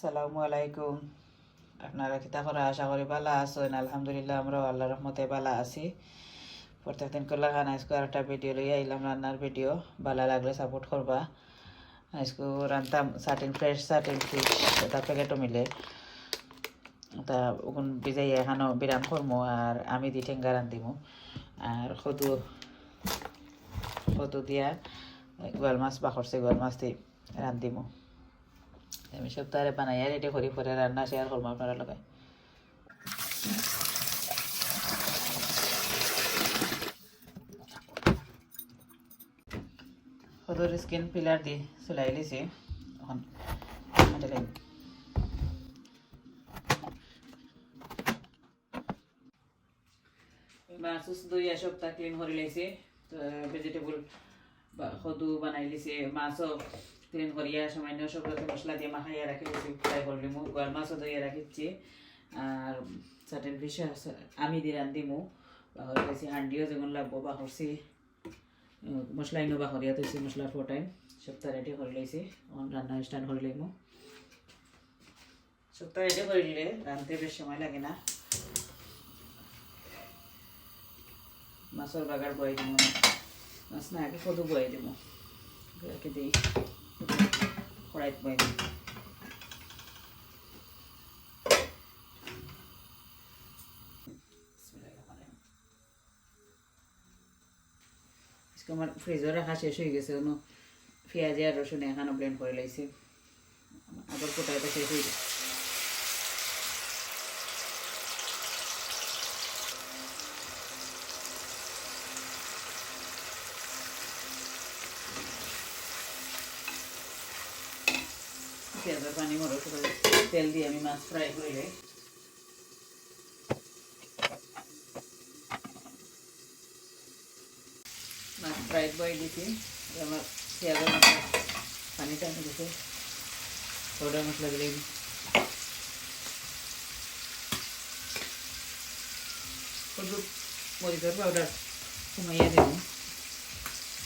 আসসালামু আলাইকুম। আপনারা কিতা করে আশা করি ভালো আছেন? আলহামদুলিল্লাহ আমরাও আল্লাহ রহমতে ভালো আছি। প্রত্যেকদিন করলে খান আজকে একটা ভিডিও লইয়া আইলাম, রান্নার ভিডিও ভালো লাগলে সাপোর্ট করবা। আজকে রান্তাম সার্টিন ফ্রেশ সার্টিন ফিশ এটা প্যাকেটও মিলে। তা ওগুন বিজাই এখানো বিরাম করমু আর আমি দি ঠেঙ্গা রান্ধিমু আর সদু সদু দিয়া গোয়াল মাছ বাখরছে গোয়াল মাছ দি রান্ধিমু আমি সপ্তাহে বানাইয়া রেডি করি পরে রান্না শেয়ার করব আপনারা লগে সদর স্কিন পিলার দি চলাই লিছি, এখন মাছ দুই সপ্তাহ ক্লিন করে লাইছে ভেজিটেবল সদু বানাই লিছে মাছও ক্লিন করিয়া সামান্য সবগুলোতে মশলা দিয়ে মাখাইয়া রাখি ফ্রাই করলি মু গরম মাছও দইয়া রাখিছি আর চাটেন ফিশ আমি দিয়ে রান্ধিমু। বাহর পাইছি হান্ডিও যেগুলো লাগবো বাহরছি মশলা ইনো বাহরিয়া থৈছি মশলা ফোর টাইম সপ্তাহ রেডি করে লাইছি রান্না স্টার্ট করে লাইমু। সপ্তাহ রেডি করে দিলে রাঁধতে বেশ সময় লাগে না। মাছের বাগার বয়ে দিব মাছ না, আগে কত বয়ে দিব দিই। দিই আজকে আমার ফ্রিজে রাখা শেষ হয়ে গেছে কোনো পেঁয়াজি আর রসুন এখানে ব্লেন্ড করে লাইছে আবার কোটাইটা শেষ হয়ে গেছে পেঁয়াজের পানি মরো তেল দিয়ে আমি মাছ ফ্রাই করে যাই। মাছ ফ্রাই বয়ে দিছি আমার পেঁয়াজের মশলা পানিটা আমি দিছি পাউডার মশলা দিলে হলুদ মরিচের পাউডার কমাইয়া দিব।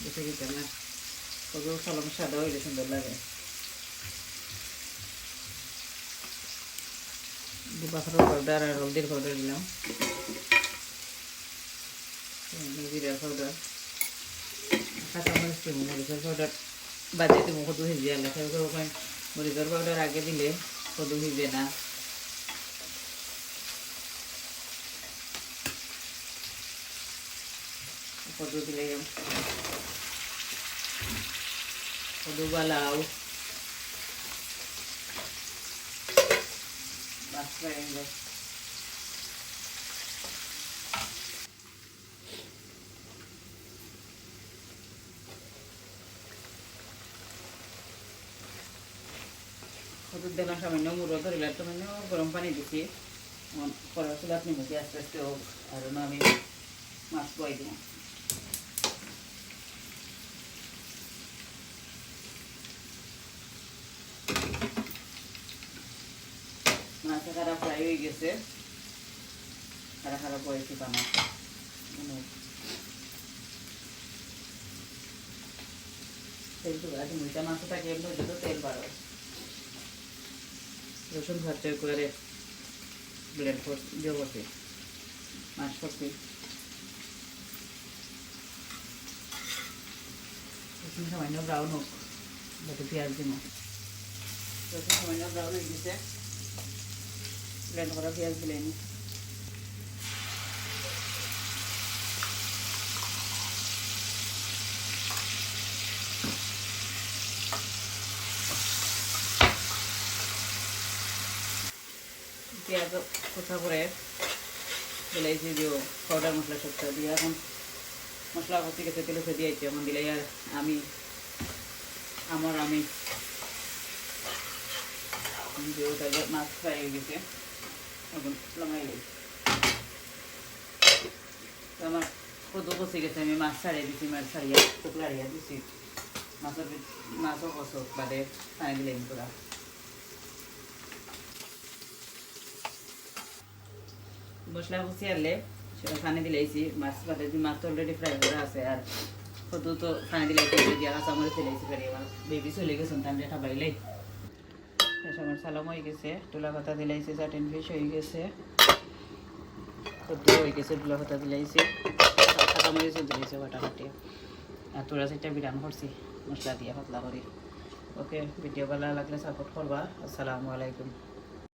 বেশি দিতে না হলুদ সাদা হইলে সুন্দর লাগে। দুপাখার পাউডার আর হলদির পাউডার দিলাম জিরার পাউডার কাঁচামরিচ দিব মরিচের পাউডার বাজে দিব কদু সিজি আলে সেগুলো মরিচের পাউডার আগে দিলে কদু সিজে না। কদু দিলে কদু বালাও মাছ ফ্রাই হয়ে যায় হলুদ দেনা সামান্য মুড়ো ধরিলে সামান্য গরম পানি দিছি কড়া চুলাত নিমুছি আস্তে আস্তে হোক আর আমি মাছ বই দিব খারাপ ফ্রাই হয়ে গেছে। খারাপ খারাপ হয়েছে পানা তেল তো আছে মুইটা মাছ থাকে এমনি তো তেল বাড়ো। রসুন খরচা করে করছি মাছ করছি রসুন সামান্য ব্রাউন হোক পেঁয়াজ দিব রসুন সামান্য ব্রাউন হয়ে গেছে। ব্লেন্ড করা পেঁয়াজ দিলে নি পেঁয়াজ কোথা করে দিলাইছি যে পাউডার মশলা সবটা দিয়ে এখন মশলা কষি গেছে, তেলে ফে দিয়েছি এখন দিলে আর আমি, আমার আমি মাছ ফ্রাই হয়ে গেছে। আমার কত কষি গেছে আমি মাছ ছাড়িয়ে দিছি মাছ ছাড়িয়ে টুকলা হারিয়ে দিছি মাছের মাছও কষক বাদে পানি দিলে পুরা মশলা কষি আনলে সেটা পানি দিলাইছি মাছ বাদে মাছ তো অলরেডি ফ্রাই করা আছে আর কত তো পানি দিলাইছি দিয়া কাঁচামরিচ দিলাইছি ফেরি আমার বেবি চলে গেছেন তাহলে খাবাইলাই আমার সালাম হয়ে গেছে। টুলা পাতা দিলাইছে, চাটিন ফিস হয়ে গেছে। সদ্য হয়ে গেছে টুলা পাতা দিলাইছে কাঁচামরিচও দিলাইছে কাটাকাটি আর তোরা সেটা বিরান করছি, মশলা দিয়ে পাতলা করে। ওকে ভিডিও ভালো লাগলে সাপোর্ট করবা। আসসালামু আলাইকুম।